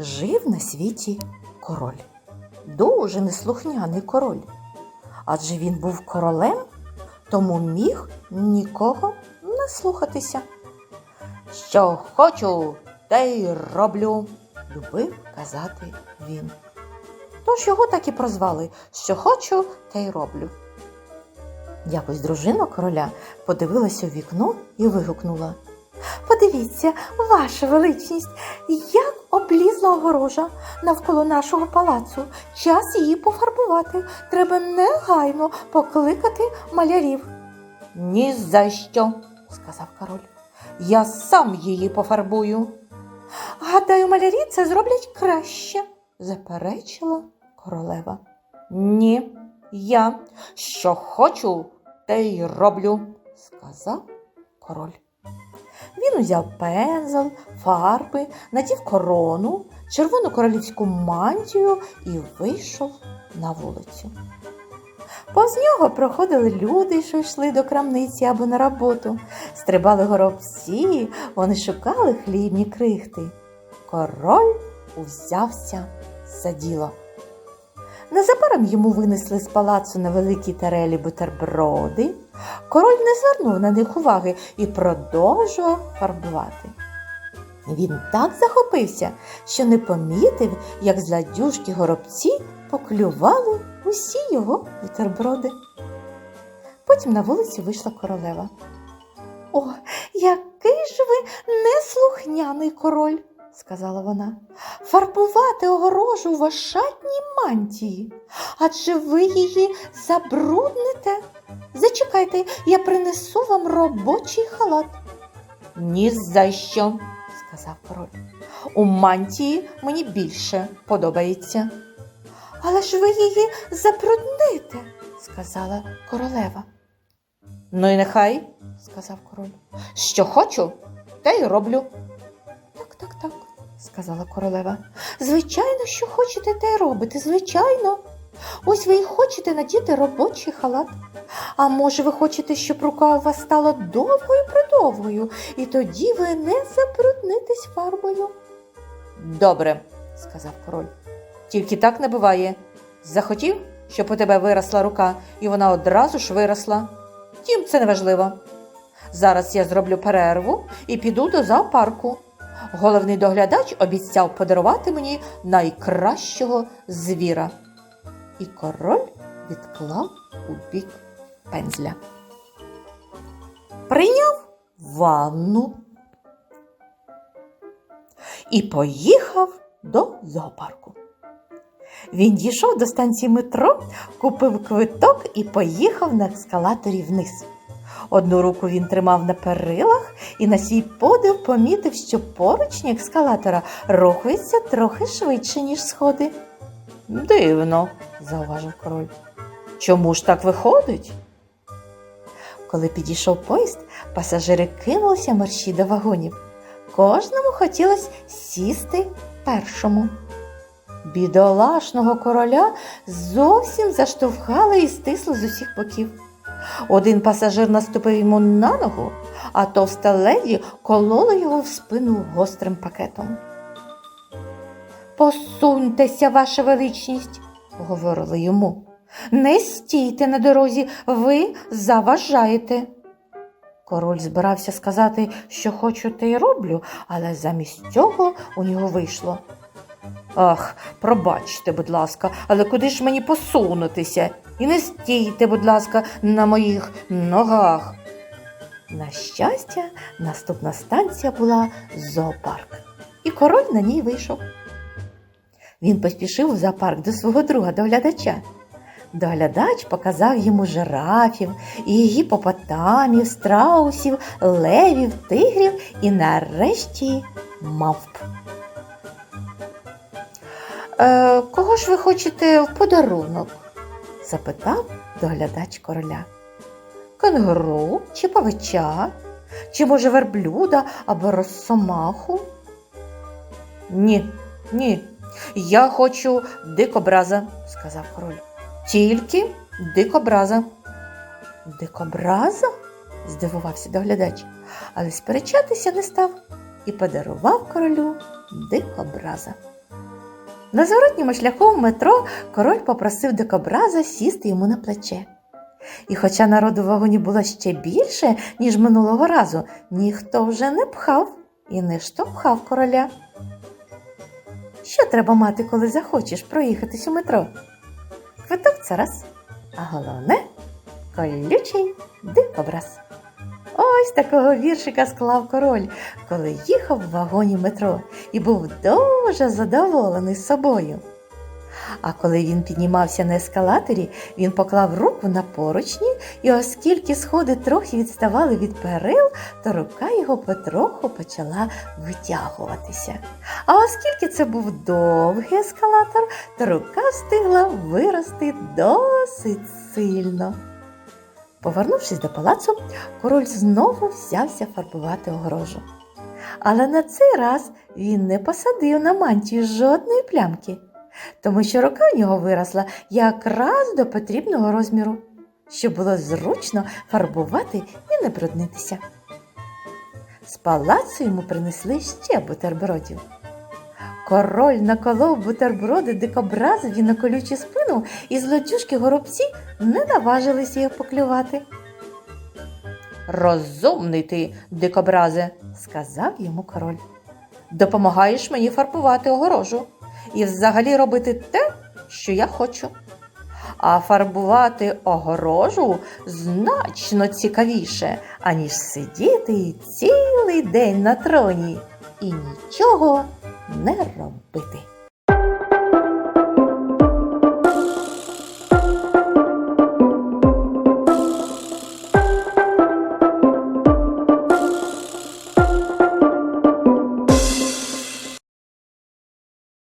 Жив на світі король. Дуже неслухняний король. Адже він був королем, тому міг нікого не слухатися. Що хочу, те й роблю, любив казати він. Тож його так і прозвали що хочу, те й роблю. Якось дружина короля подивилася у вікно і вигукнула. Подивіться, ваша величність, як облізла огорожа навколо нашого палацу. Час її пофарбувати. Треба негайно покликати малярів. Ні за що, сказав король. Я сам її пофарбую. Гадаю, малярі це зроблять краще, заперечила королева. Ні, я що хочу, те й роблю, сказав король. Він узяв пензель, фарби, надів корону, червону королівську мантію і вийшов на вулицю. Повз нього проходили люди, що йшли до крамниці або на роботу. Стрибали горобці, вони шукали хлібні крихти. Король узявся за діло. Незабаром йому винесли з палацу на великій тарелі бутерброди. Король не звернув на них уваги і продовжував фарбувати. Він так захопився, що не помітив, як зладюшки горобці поклювали усі його бутерброди. Потім на вулицю вийшла королева. О, який ж ви неслухняний король, сказала вона. Фарбувати огорожу в ошатній мантії, адже ви її забрудните. Зачекайте, я принесу вам робочий халат. Ні за що, сказав король. У мантії мені більше подобається. Але ж ви її забрудните, сказала королева. Ну і нехай, сказав король. Що хочу, те й роблю. Так, так, так, сказала королева. Звичайно, що хочете, те й робите, звичайно. Ось ви й хочете надіти робочий халат. А може, ви хочете, щоб рука у вас стала довгою придовгою, і тоді ви не забруднитесь фарбою. Добре, сказав король. Тільки так не буває. Захотів, щоб у тебе виросла рука, і вона одразу ж виросла. Тім це не важливо. Зараз я зроблю перерву і піду до зоопарку. Головний доглядач обіцяв подарувати мені найкращого звіра. І король відклав у бік пензля. Прийняв ванну і поїхав до зоопарку. Він дійшов до станції метро, купив квиток і поїхав на ескалаторі вниз. Одну руку він тримав на перилах і на свій подив помітив, що поручні ескалатора рухаються трохи швидше, ніж сходи. Дивно, зауважив король. Чому ж так виходить? Коли підійшов поїзд, пасажири кинулися мерщі до вагонів. Кожному хотілося сісти першому. Бідолашного короля зовсім заштовхали і стисли з усіх боків. Один пасажир наступив йому на ногу, а товста леді колола його в спину гострим пакетом. Посуньтеся, ваша величність, говорили йому. Не стійте на дорозі, ви заважаєте. Король збирався сказати, що хочу, те й роблю, але замість цього у нього вийшло. Ах, пробачте, будь ласка, але куди ж мені посунутися? І не стійте, будь ласка, на моїх ногах. На щастя, наступна станція була зоопарк, і король на ній вийшов. Він поспішив у зоопарк до свого друга доглядача. Доглядач показав йому жирафів, гіпопотамів, страусів, левів, тигрів і нарешті мавп. Е, кого ж ви хочете в подарунок? запитав доглядач короля. Кенгуру чи павича, чи, може, верблюда або росомаху? Ні, ні, я хочу дикобраза, сказав король. Тільки дикобраза. Дикобраза? здивувався доглядач, але сперечатися не став і подарував королю дикобраза. На зворотньому шляху в метро король попросив дикобраза сісти йому на плече. І хоча народу в вагоні було ще більше, ніж минулого разу, ніхто вже не пхав і не штовхав короля. Що треба мати, коли захочеш проїхатись у метро? Квиток це раз, а головне колючий дикобраз. Ось такого віршика склав король, коли їхав в вагоні метро і був дуже задоволений собою. А коли він піднімався на ескалаторі, він поклав руку на поручні, і оскільки сходи трохи відставали від перил, то рука його потроху почала витягуватися. А оскільки це був довгий ескалатор, то рука встигла вирости досить сильно. Повернувшись до палацу, король знову взявся фарбувати огорожу. Але на цей раз він не посадив на мантію жодної плямки, тому що рука в нього виросла якраз до потрібного розміру, щоб було зручно фарбувати і не бруднитися. З палацу йому принесли ще бутербродів. Король наколов бутерброди дикобразові на колючу спину, і злодюжки горобці не наважилися їх поклювати. Розумний ти, дикобразе, сказав йому король. Допомагаєш мені фарбувати огорожу і взагалі робити те, що я хочу. А фарбувати огорожу значно цікавіше, аніж сидіти цілий день на троні і нічого не робити.